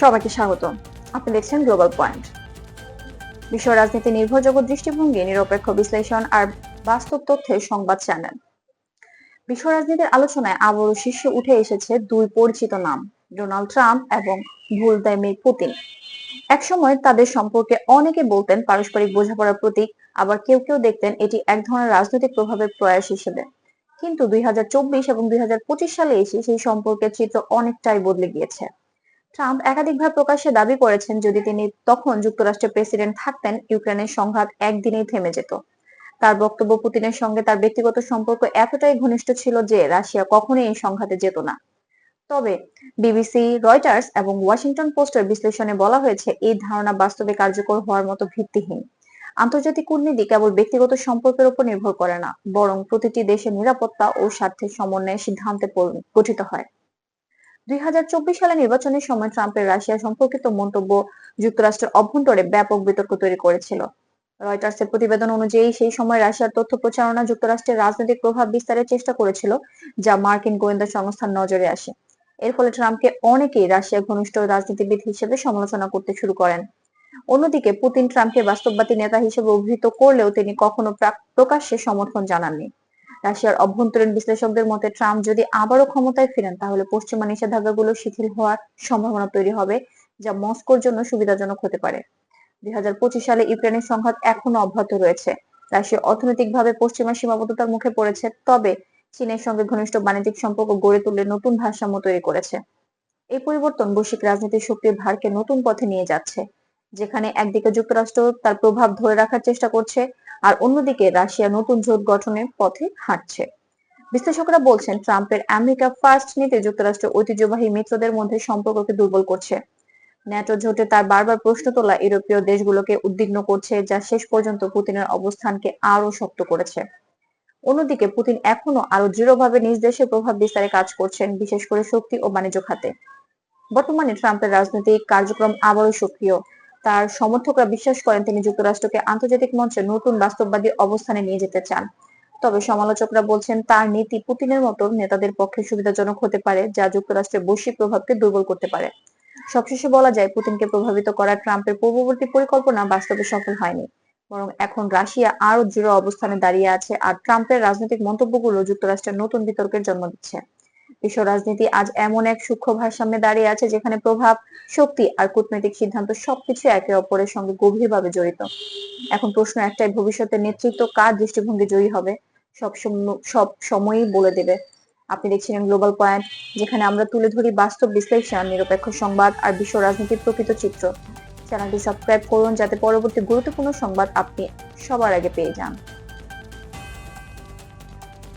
সবাইকে স্বাগত আপনি দেখছেন গ্লোবাল পয়েন্ট বিশ্ব রাজনীতি নির্ভরযোগ্য দৃষ্টিভঙ্গি, নিরপেক্ষ বিশ্লেষণ আর বাস্তব তথ্যের সংবাদ চ্যানেল। বিশ্ব রাজনীতির আলোচনায় আবারও শীর্ষে উঠে এসেছে দুই পরিচিত নাম, ডোনাল্ড ট্রাম্প এবং ভুলদাইমির পুতিন। একসময় তাদের সম্পর্কে অনেকে বলতেন পারস্পরিক বোঝাপড়ার প্রতীক, আবার কেউ কেউ দেখতেন এটি এক ধরনের রাজনৈতিক প্রভাবের প্রয়াস হিসেবে। কিন্তু দুই হাজার চব্বিশ এবং দুই হাজার পঁচিশ সালে এসে সেই সম্পর্কের চিত্র অনেকটাই বদলে গিয়েছে। ট্রাম্প একাধিকবার প্রকাশ্যে দাবি করেছেন যদি তিনি তখন যুক্তরাষ্ট্রের প্রেসিডেন্ট থাকতেন, ইউক্রেনের সংঘাত একদিনেই থেমে যেত। তার বক্তব্য পুতিনের সঙ্গে তার ব্যক্তিগত সম্পর্ক এতটাই ঘনিষ্ঠ ছিল যে রাশিয়া কখনোই এই সংঘাতে যেত না। তবে বিবিসি, রয়টার্স এবং ওয়াশিংটন পোস্টের বিশ্লেষণে বলা হয়েছে, এই ধারণা বাস্তবে কার্যকর হওয়ার মতো ভিত্তিহীন। আন্তর্জাতিক কূটনীতি কেবল ব্যক্তিগত সম্পর্কের উপর নির্ভর করে না, বরং প্রতিটি দেশের নিরাপত্তা ও স্বার্থের সমন্বয়ে সিদ্ধান্তে গঠিত হয়। দুই সালে নির্বাচনের সময় ট্রাম্পের রাশিয়া সম্পর্কিত মন্তব্য যুক্তরাষ্ট্রের অভ্যন্তরে ব্যাপক বিতর্ক তৈরি করেছিল। রয়টার্সের প্রতিবেদন অনুযায়ী সেই সময় রাশিয়ার তথ্য প্রচারণা যুক্তরাষ্ট্রের রাজনৈতিক প্রভাব বিস্তারের চেষ্টা করেছিল, যা মার্কিন গোয়েন্দা সংস্থার নজরে আসে। এর ফলে ট্রাম্পকে অনেকেই রাশিয়া ঘনিষ্ঠ রাজনীতিবিদ হিসেবে সমালোচনা করতে শুরু করেন। অন্যদিকে পুতিন ট্রাম্পকে বাস্তববাদী নেতা হিসেবে অভিহিত করলেও তিনি কখনো প্রাক- প্রকাশ্যে সমর্থন জানাননি। রাশিয়ার অভ্যন্তরীণ বিশ্লেষকদের মতে ট্রাম্প যদি আবারও ক্ষমতায় ফিরেন, তাহলে পশ্চিমা নিষেধাজ্ঞাগুলো শিথিল হওয়ার সম্ভাবনা তৈরি হবে, যা মস্কোর জন্য সুবিধাজনক হতে পারে। দুই সালে ইউক্রেনের সংঘাত এখনও অব্যাহত রয়েছে। রাশিয়া অর্থনৈতিকভাবে পশ্চিমা সীমাবদ্ধতার মুখে পড়েছে, তবে চীনের সঙ্গে ঘনিষ্ঠ বাণিজ্যিক সম্পর্ক গড়ে তুলে নতুন ভারসাম্য তৈরি করেছে। এই পরিবর্তন বৈশ্বিক রাজনীতির শক্তির ভারকে নতুন পথে নিয়ে যাচ্ছে, যেখানে একদিকে যুক্তরাষ্ট্র তার প্রভাব ধরে রাখার চেষ্টা করছে আর অন্যদিকে রাশিয়া নতুন জোট গঠনের পথে হাঁটছে। বিশ্লেষকরা বলছেন, ট্রাম্পের আমেরিকা ফার্স্ট নীতি যুক্তরাষ্ট্রের ঐতিহ্যবাহী মিত্রদের মধ্যে সম্পর্ককে দুর্বল করছে। ন্যাটো জোটে তার বারবার প্রশ্ন তোলা ইউরোপীয় দেশগুলোকে উদ্বিগ্ন করছে, যা শেষ পর্যন্ত পুতিনের অবস্থানকে আরও শক্ত করেছে। অন্যদিকে, পুতিন এখনও আরও দৃঢ়ভাবে নিজ দেশে প্রভাব বিস্তারে কাজ করছেন, বিশেষ করে শক্তি ও বাণিজ্য খাতে। বর্তমানে ট্রাম্পের রাজনৈতিক কার্যক্রম আবারও সক্রিয়। তার সমর্থকরা বিশ্বাস করেন তিনি যুক্তরাষ্ট্রকে আন্তর্জাতিক মঞ্চে নতুন বাস্তববাদী অবস্থানে নিয়ে যেতে চান। তবে সমালোচকরা বলছেন, তার নীতি পুতিনের মতো নেতাদের পক্ষে সুবিধাজনক হতে পারে, যা যুক্তরাষ্ট্রের বৈশ্বিক প্রভাবকে দুর্বল করতে পারে। সবশেষে বলা যায়, পুতিনকে প্রভাবিত করা ট্রাম্পের পূর্ববর্তী পরিকল্পনা বাস্তবে সফল হয়নি। বরং এখন রাশিয়া আরও দৃঢ় অবস্থানে দাঁড়িয়ে আছে, আর ট্রাম্পের রাজনৈতিক মন্তব্যগুলো যুক্তরাষ্ট্রের নতুন বিতর্কের জন্ম দিচ্ছে। বিশ্ব রাজনীতি আজ এমন এক সূক্ষ্ম ভারসাম্যে দাঁড়িয়ে আছে যেখানে প্রভাব, শক্তি আর কূটনৈতিক সিদ্ধান্ত সবকিছু একে অপরের সঙ্গে গভীরভাবে জড়িত। এখন প্রশ্ন একটাই, ভবিষ্যতের নেতৃত্ব কার দৃষ্টিভঙ্গি জয়ী হবে? সব সব সময়ই বলে দেবে। আপনি দেখছিলেন গ্লোবাল পয়েন্ট যেখানে আমরা তুলে ধরি বাস্তব বিশ্লেষণ, নিরপেক্ষ সংবাদ আর বিশ্ব রাজনীতির প্রকৃত চিত্র। চ্যানেলটি সাবস্ক্রাইব করুন যাতে পরবর্তী গুরুত্বপূর্ণ সংবাদ আপনি সবার আগে পেয়ে যান।